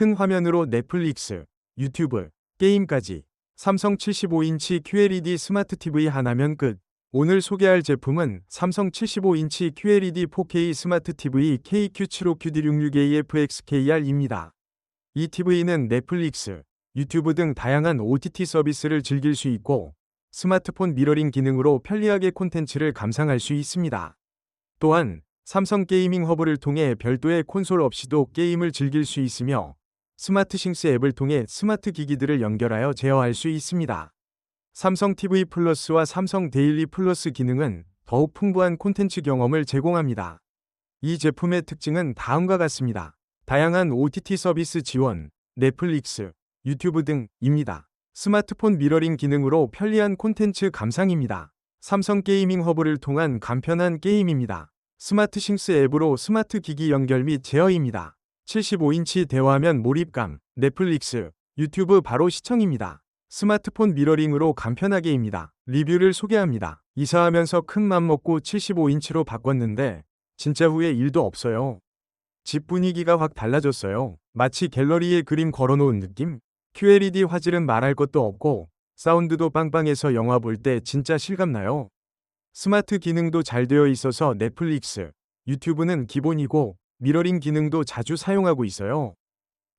큰 화면으로 넷플릭스, 유튜브, 게임까지 삼성 75인치 QLED 스마트 TV 하나면 끝. 오늘 소개할 제품은 삼성 75인치 QLED 4K 스마트 TV KQ75QD66AFXKR입니다. 이 TV는 넷플릭스, 유튜브 등 다양한 OTT 서비스를 즐길 수 있고 스마트폰 미러링 기능으로 편리하게 콘텐츠를 감상할 수 있습니다. 또한 삼성 게이밍 허브를 통해 별도의 콘솔 없이도 게임을 즐길 수 있으며 스마트싱스 앱을 통해 스마트 기기들을 연결하여 제어할 수 있습니다. 삼성 TV 플러스와 삼성 데일리 플러스 기능은 더욱 풍부한 콘텐츠 경험을 제공합니다. 이 제품의 특징은 다음과 같습니다. 다양한 OTT 서비스 지원, 넷플릭스, 유튜브 등입니다. 스마트폰 미러링 기능으로 편리한 콘텐츠 감상입니다. 삼성 게이밍 허브를 통한 간편한 게임입니다. 스마트싱스 앱으로 스마트 기기 연결 및 제어입니다. 75인치 대화면 몰입감, 넷플릭스, 유튜브 바로 시청입니다. 스마트폰 미러링으로 간편하게입니다. 리뷰를 소개합니다. 이사하면서 큰 맘 먹고 75인치로 바꿨는데 진짜 후에 일도 없어요. 집 분위기가 확 달라졌어요. 마치 갤러리에 그림 걸어놓은 느낌? QLED 화질은 말할 것도 없고 사운드도 빵빵해서 영화 볼 때 진짜 실감나요. 스마트 기능도 잘 되어 있어서 넷플릭스, 유튜브는 기본이고 미러링 기능도 자주 사용하고 있어요.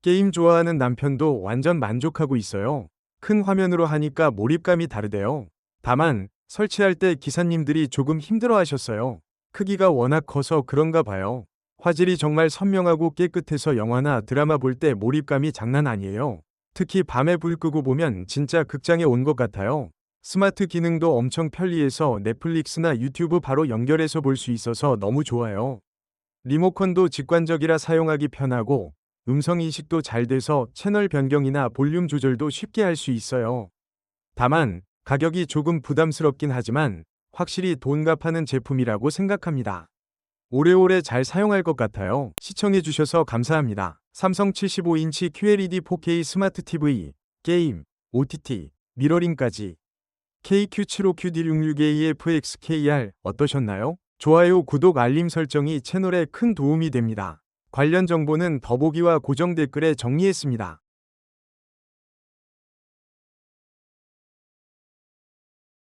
게임 좋아하는 남편도 완전 만족하고 있어요. 큰 화면으로 하니까 몰입감이 다르대요. 다만 설치할 때 기사님들이 조금 힘들어 하셨어요. 크기가 워낙 커서 그런가 봐요. 화질이 정말 선명하고 깨끗해서 영화나 드라마 볼 때 몰입감이 장난 아니에요. 특히 밤에 불 끄고 보면 진짜 극장에 온 것 같아요. 스마트 기능도 엄청 편리해서 넷플릭스나 유튜브 바로 연결해서 볼 수 있어서 너무 좋아요. 리모컨도 직관적이라 사용하기 편하고 음성 인식도 잘 돼서 채널 변경이나 볼륨 조절도 쉽게 할 수 있어요. 다만 가격이 조금 부담스럽긴 하지만 확실히 돈 갚하는 제품이라고 생각합니다. 오래오래 잘 사용할 것 같아요. 시청해주셔서 감사합니다. 삼성 75인치 QLED 4K 스마트 TV, 게임, OTT, 미러링까지 KQ75QD66AFXKR 어떠셨나요? 좋아요, 구독, 알림 설정이 채널에 큰 도움이 됩니다. 관련 정보는 더보기와 고정 댓글에 정리했습니다.